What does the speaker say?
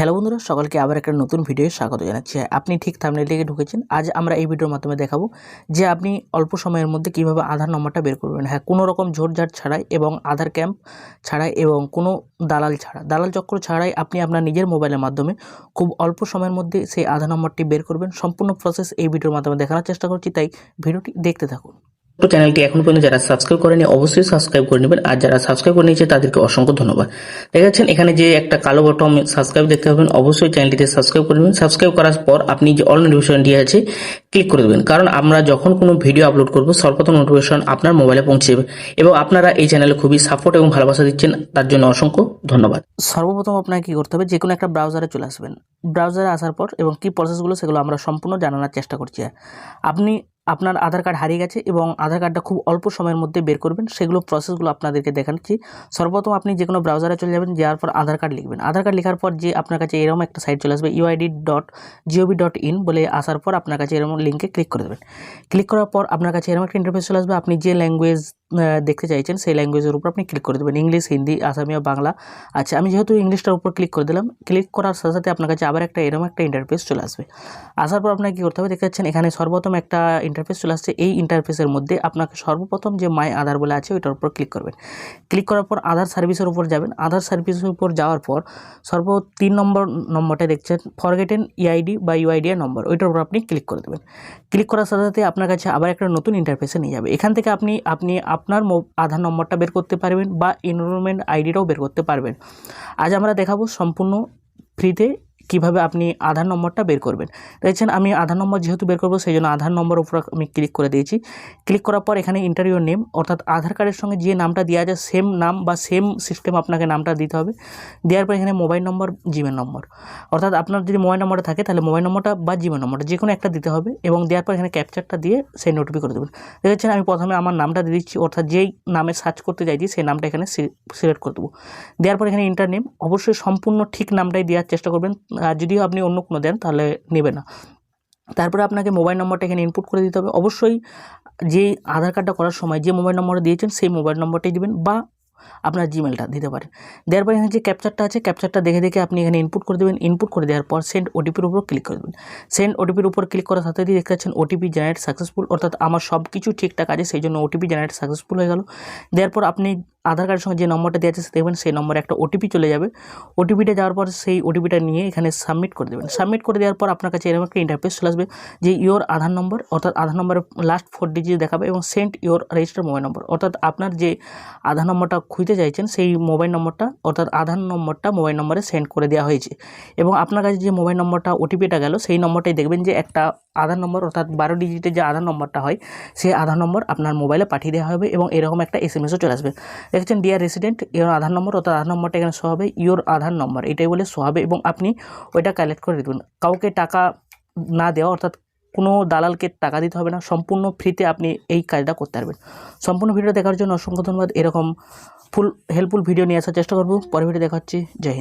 Hello বন্ধুরা, সকলকে আবার একটা নতুন ভিডিও স্বাগত জানাচ্ছি। আপনি ঠিক থামনে লিখে ঢুকেছেন, আজ আমরা এই ভিডিওর মাধ্যমে দেখাবো যে আপনি অল্প সময়ের মধ্যে কীভাবে আধার নম্বরটা বের করবেন। হ্যাঁ কোনো রকম ঝোটঝাট ছাড়াই এবং আধার ক্যাম্প ছাড়াই এবং কোনো দালাল ছাড়া দালাল চক্র ছাড়াই আপনি আপনার নিজের মোবাইলের মাধ্যমে খুব অল্প সময়ের মধ্যে সেই আধার নম্বরটি বের করবেন। সম্পূর্ণ প্রসেস এই ভিডিওর মাধ্যমে দেখানোর চেষ্টা করছি, তাই ভিডিওটি দেখতে থাকুন। তো চ্যানেলটি এখন পর্যন্ত যারা সাবস্ক্রাইব করেনি, অবশ্যই সাবস্ক্রাইব করে নেবেন। আর যারা সাবস্ক্রাইব করে নিয়েছে, তাদেরকে অসংখ্য ধন্যবাদ। দেখা যাচ্ছেন এখানে যে একটা কালো বটম সাবস্ক্রাইব দেখতে পাবেন, অবশ্যই চ্যানেলটিতে সাবস্ক্রাইব করে নেবেন। সাবস্ক্রাইব করার পর আপনি যে অল নোটিফিকেশনটি আছে ক্লিক করে দেবেন। কারণ আমরা যখন কোনো ভিডিও আপলোড করব, সর্বপ্রথম নোটিফিকেশন আপনার মোবাইলে পৌঁছে যাবে। এবং আপনারা এই চ্যানেলে খুবই সাপোর্ট এবং ভালোবাসা দিচ্ছেন, তার জন্য অসংখ্য ধন্যবাদ। সর্বপ্রথম আপনাকে কি করতে হবে, যে কোনো একটা ব্রাউজারে চলে আসবেন। ব্রাউজারে আসার পর এবং কি প্রসেসগুলো সেগুলো আমরা সম্পূর্ণ জানানোর চেষ্টা করছি। আপনি আপনার আধার কার্ড হারিয়ে গেছে এবং আধার কার্ডটা খুব অল্প সময়ের মধ্যে বের করবেন, সেগুলো প্রসেসগুলো আপনাদেরকে দেখাচ্ছি। সর্বপ্রথম আপনি যে কোনো ব্রাউজারে চলে যাবেন, যাওয়ার পর আধার কার্ড লিখবেন। আধার কার্ড লেখার পর যে আপনার কাছে এরকম একটা সাইট চলে আসবে UID dot GOV dot in বলে আসার পর আপনার কাছে এরকম লিঙ্কে ক্লিক করে দেবেন। ক্লিক করার পর আপনার কাছে এরকম একটা ইন্টারফেস চলে আসবে, আপনি যে ল্যাঙ্গুয়েজ দেখতে চাইছেন, সেই ল্যাঙ্গুয়েজের উপর আপনি ক্লিক করে দেবেন। ইংলিশ হিন্দি আসামিয়া বাংলা আচ্ছা আমি যেহেতু ইংলিশটার উপর ক্লিক করে দিলাম ক্লিক করার সাথে সাথে আপনার কাছে আবার একটা এরকম একটা ইন্টারফেস চলে আসবে। আসার পর আপনাকে কী করতে হবে, দেখতে পাচ্ছেন, এখানে সর্বপ্রথম একটা ইন্টারফেস চলে আসছে। এই ইন্টারফেসের মধ্যে আপনাকে সর্বপ্রথম যে মাই আধার বলে আছে, ওইটার উপর ক্লিক করবেন। ক্লিক করার পর আধার সার্ভিসের উপর যাবেন। আধার সার্ভিসের উপর যাওয়ার পর সর্ব তিন নম্বর নম্বরটা দেখছেন ফরগেটেন ইআইডি বা ইউআইডিআর নম্বর, ওইটার উপর আপনি ক্লিক করে দেবেন। ক্লিক করার সাথে সাথে আপনার কাছে আবার একটা নতুন ইন্টারফেসে নিয়ে যাবে। এখান থেকে আপনি আপনি আপনার আধার নম্বরটা বের করতে পারবেন বা এনরোলমেন্ট আইডিটাও বের করতে পারবেন। আজ আমরা দেখাবো সম্পূর্ণ ফ্রিতে কীভাবে আপনি আধার নম্বরটা বের করবেন। দেখছেন, আমি আধার নম্বর যেহেতু বের করব, সেই জন্য আধার নম্বর উপর আমি ক্লিক করে দিয়েছি। ক্লিক করার পর এখানে ইন্টারভিউ নেম অর্থাৎ আধার কার্ডের সঙ্গে যে নামটা দেওয়া যায় সেম নাম বা সেম সিস্টেম আপনাকে নামটা দিতে হবে। দেওয়ার পর এখানে মোবাইল নম্বর জিমেল নম্বর অর্থাৎ আপনার যদি মোবাইল নম্বরটা থাকে, তাহলে মোবাইল নম্বরটা বা জিমেল নম্বরটা যে কোনো একটা দিতে হবে এবং দেওয়ার পর এখানে ক্যাপচারটা দিয়ে সেই নোটিফি করে দেবেন। দেখেছেন, আমি প্রথমে আমার নামটা দিয়ে দিচ্ছি, অর্থাৎ যেই নামে সার্চ করতে চাইছি সেই নামটা এখানে সিলেক্ট করে দেবো। দেওয়ার পর এখানে ইন্টার নেম অবশ্যই সম্পূর্ণ ঠিক নামটাই দেওয়ার চেষ্টা করবেন। আর যদিও আপনি অন্য কোনো দেন, তাহলে নেবে না। তারপরে আপনাকে মোবাইল নম্বরটা এখানে ইনপুট করে দিতে হবে। অবশ্যই যে আধার কার্ডটা করার সময় যে মোবাইল নম্বরটা দিয়েছেন, সেই মোবাইল নম্বরটাই দেবেন বা আপনার জিমেলটা দিতে পারেন। দেওয়ার পর এখানে যে ক্যাপচারটা আছে ক্যাপচারটা দেখে দেখে আপনি এখানে ইনপুট করে দেবেন। ইনপুট করে দেওয়ার পর সেন্ড ওটিপির উপর ক্লিক করে দেবেন। সেন্ড ওটিপির উপর ক্লিক করার সাথে দিয়ে দেখতে পাচ্ছেন ওটিপি জেনারেট সাকসেসফুল অর্থাৎ আমার সব কিছু ঠিকঠাক আছে, সেই জন্য ওটিপি জেনারেট সাকসেসফুল হয়ে গেল। দেওয়ার পর আপনি আধার কার্ডের সঙ্গে যে নম্বরটা দেওয়া আছে, দেখবেন সেই নম্বরে একটা ওটিপি চলে যাবে। ওটিপিটা যাওয়ার পর সেই ওটিপিটা নিয়ে এখানে সাবমিট করে দেবেন। সাবমিট করে দেওয়ার পর আপনার কাছে এরকম একটা ইন্টারফেস চলে আসবে যে ইওর আধার নম্বর অর্থাৎ আধার নম্বরের লাস্ট ফোর ডিজিট দেখাবে এবং sent your register mobile number অর্থাৎ আপনার যে আধার নম্বরটা খুঁজতে চাইছেন, সেই মোবাইল নম্বরটা অর্থাৎ আধার নম্বরটা মোবাইল নম্বরে সেন্ড করে দেওয়া হয়েছে। এবং আপনার কাছে যে মোবাইল নম্বরটা ওটিপিটা গেল, সেই নম্বরটাই দেখবেন যে একটা আধার নম্বর অর্থাৎ বারো ডিজিটের যে আধার নম্বরটা হয়, সেই আধার নম্বর আপনার মোবাইলে পাঠিয়ে দেওয়া হবে এবং এরকম একটা এস এম এসও চলে আসবে। দেখছেন dear resident your Aadhaar number অর্থাৎ আধার নম্বরটা এখানে শো হবে। ইওর আধার নম্বর এটাই বলে শো হবে এবং আপনি ওইটা কালেক্ট করে দেবেন কাউকে টাকা না দেওয়া অর্থাৎ কোনো দালালকে টাকা দিতে হবে না, সম্পূর্ণ ফ্রিতে আপনি এই কাজটা করতে পারবেন। সম্পূর্ণ ভিডিও দেখার জন্য অসংখ্য ধন্যবাদ। এরকম ফুল হেল্পফুল ভিডিও নিয়ে আসার চেষ্টা করব। পরে ভিডিও দেখা হচ্ছে। জয় হিন্দ।